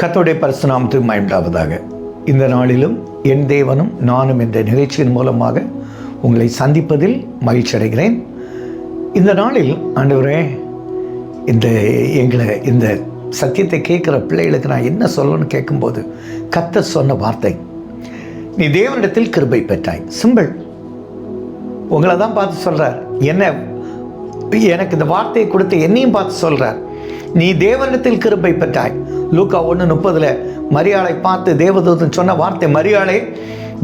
கத்தோடைய பரிசுநாமத்துக்கு மயண்டாவதாக இந்த நாளிலும் என் தேவனும் நானும் என்ற நிகழ்ச்சியின் மூலமாக உங்களை சந்திப்பதில் மகிழ்ச்சி அடைகிறேன். இந்த நாளில் ஆண்டவரே இந்த எங்களை இந்த சத்தியத்தை கேட்குற பிள்ளைகளுக்கு நான் என்ன சொல்லணும்னு கேட்கும்போது கத்த சொன்ன வார்த்தை நீ தேவனிடத்தில் கிருபை பெற்றாய். சிம்பிள் உங்களை தான் பார்த்து சொல்கிறார் என்ன எனக்கு இந்த வார்த்தையை கொடுத்து என்னையும் பார்த்து சொல்கிறார் நீ தேவனிடத்தில் கிருப்பை பெற்றாய். லூக்கா ஒன்று முப்பதில் மரியாளை பார்த்து தேவதூதன் சொன்ன வார்த்தை மரியாளே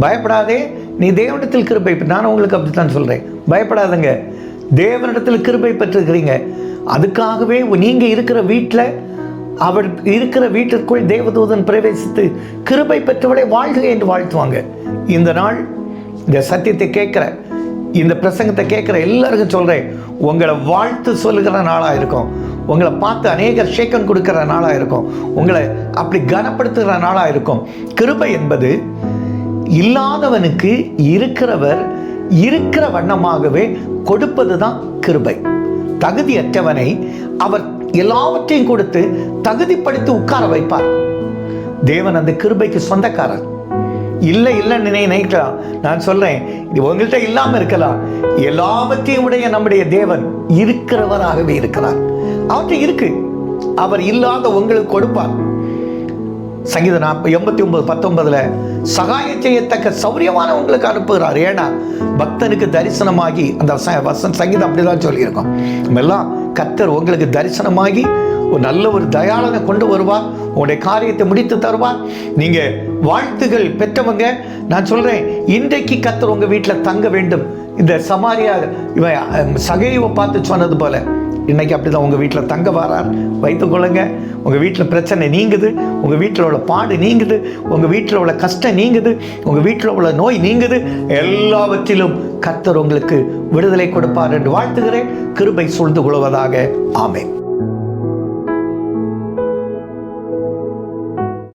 பயப்படாதே நீ தேவனிடத்தில் கிருப்பை பெற்ற நான் உங்களுக்கு அப்படி தான் சொல்கிறேன் பயப்படாதங்க. தேவனிடத்தில் கிருப்பை பெற்றிருக்கிறீங்க. அதுக்காகவே நீங்கள் இருக்கிற வீட்டில் அவள் இருக்கிற வீட்டிற்குள் தேவதூதன் பிரவேசித்து கிருபை பெற்றவளை வாழ்க என்று வாழ்த்துவாங்க. இந்த நாள் இந்த சத்தியத்தை கேட்குற இந்த பிரசங்கத்தை கேட்குற எல்லாருக்கும் சொல்கிறேன் உங்களை வாழ்த்து சொல்லுகிற நாளாக இருக்கும். உங்களை பார்த்து அநேகர் ஷேக்கன் கொடுக்குற நாளாக இருக்கும். உங்களை அப்படி கனப்படுத்துகிற நாளாக இருக்கும். கிருபை என்பது இல்லாதவனுக்கு இருக்கிறவர் இருக்கிற வண்ணமாகவே கொடுப்பது தான் கிருபை. தகுதியற்றவனை அவர் எல்லாவற்றையும் கொடுத்து தகுதிப்படுத்தி உட்கார வைப்பார். தேவன் அந்த கிருபைக்கு சொந்தக்காரர். இல்லை இல்லைன்னு நினை நினைக்கலாம் நான் சொல்கிறேன் இது உங்கள்கிட்ட இல்லாம இருக்கலாம் எல்லாவற்றையும் உடைய நம்முடைய தேவன் இருக்கிறவராகவே இருக்கிறார். அவற்றை இருக்கு. அவர் இல்லாத உங்களுக்கு கொடுப்பார். சங்கீத நாற்ப எண்பத்தி ஒன்பது பத்தொன்பதுல சகாயம் செய்யத்தக்க சௌரியமான உங்களுக்கு அனுப்புகிறார். ஏன்னா பக்தனுக்கு தரிசனமாகி அந்த வசன் சங்கீதம் அப்படிதான் சொல்லியிருக்கோம். நம்ம எல்லாம் கத்தர் உங்களுக்கு தரிசனமாகி ஒரு நல்ல ஒரு தயாளனை கொண்டு வருவார் உங்களுடைய காரியத்தை முடித்து தருவார் நீங்கள் வாழ்த்துகள் பெற்றவங்க நான் சொல்கிறேன் இன்றைக்கு கத்தர் உங்கள் வீட்டில் தங்க வேண்டும். இந்த சமாரியா இவன் சகைவை பார்த்து சொன்னது போல இன்னைக்கு அப்படிதான் உங்கள் வீட்டில் தங்க வரார். வைத்துக்கொள்ளுங்க உங்கள் வீட்டில் பிரச்சனை நீங்குது உங்கள் வீட்டில் உள்ள பாடு நீங்குது உங்கள் வீட்டில் உள்ள கஷ்டம் நீங்குது உங்கள் வீட்டில் உள்ள நோய் நீங்குது. எல்லாவற்றிலும் கர்த்தர் உங்களுக்கு விடுதலை கொடுப்பார் என்று வாழ்த்துகிறேன். கிருபை சூழ்ந்து கொள்வதாக. ஆமேன்.